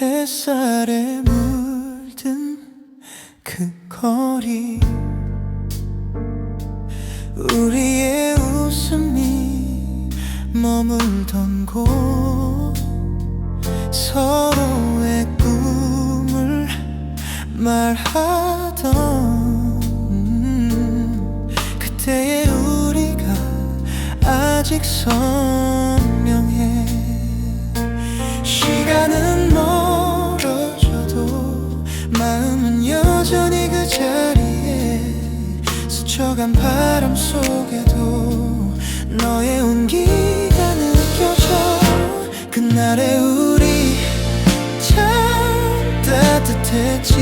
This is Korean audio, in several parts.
햇살에 물든 그 거리. 우리의 웃음이 머물던 곳. 서로의 꿈을 말하던 음, 그때의 우리가 아직 선 스쳐간 바람 속에도 너의 온기가 느껴져. 그날의 우리 참 따뜻했지.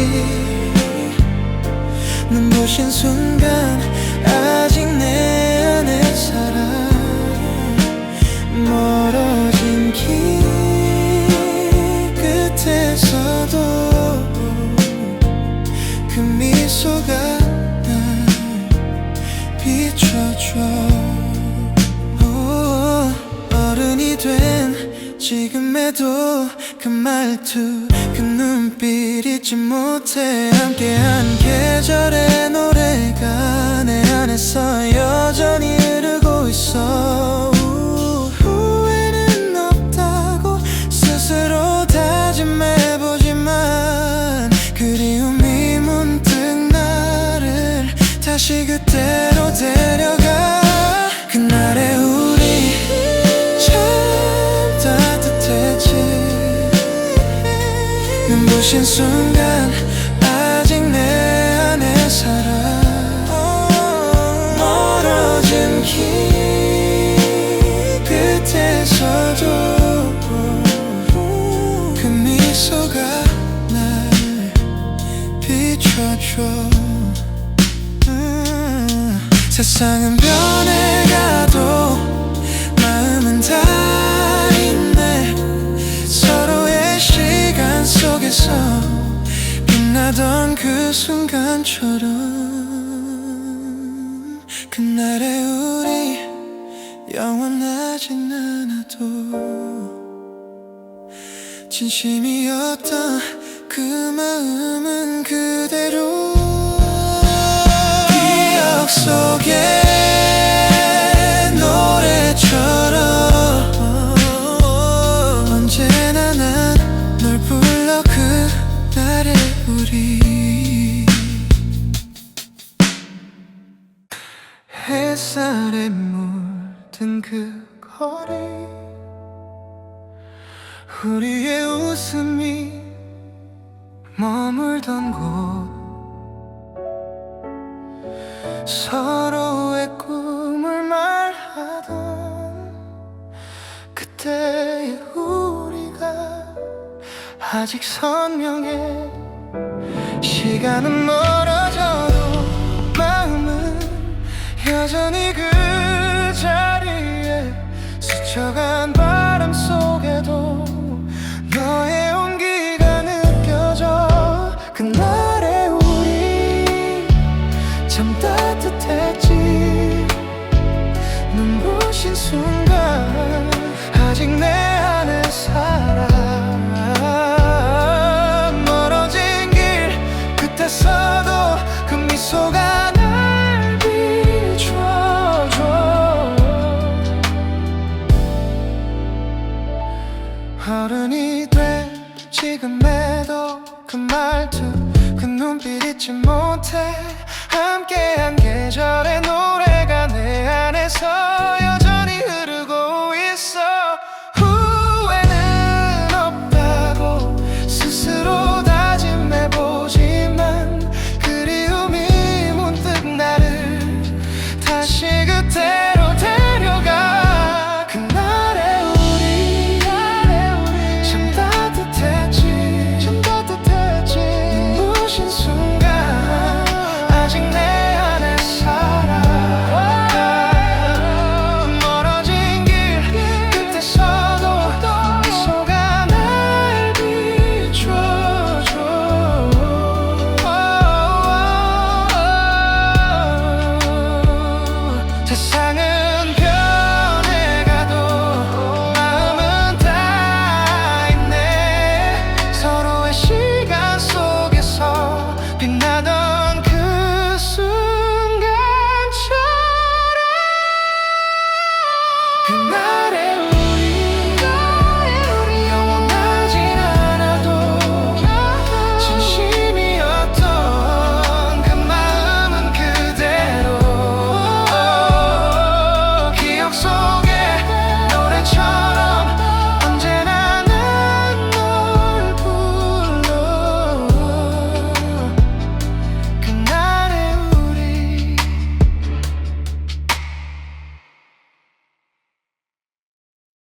눈부신 순간 아직 내 안에 살아 멀어진 길 끝에서도 그 미소가 비춰줘 오, 어른이 된 지금에도 그 말투 그 눈빛 잊지 못해. 함께한 계절의 노래가 내 안에서 여전히 흐르고 있어. 우, 후회는 없다고 스스로 다짐해보지만 그리움이 문득 나를 다시 그때로 데려가 눈부신 순간 아직 내 안에 살아 멀어진 길 끝에서도 그 미소가 날 비춰줘. 음, 세상은 변해 그 순간처럼 그날의 우리 영원하진 않아도 진심이었던 그 마음은 그대로 기억 속에 햇살에 물든 그 거리. 우리의 웃음이 머물던 곳. 서로의 꿈을 말하던 그때의 우리가 아직 선명해. 시간은 멀어 여전히 그 자리에 스쳐간 바람 속에도 너의 온기가 느껴져. 그날의 우리 참 따뜻했지. 눈부신 순간 어른이 된 지금에도 그 말투 그 눈빛 잊지 못해 빛나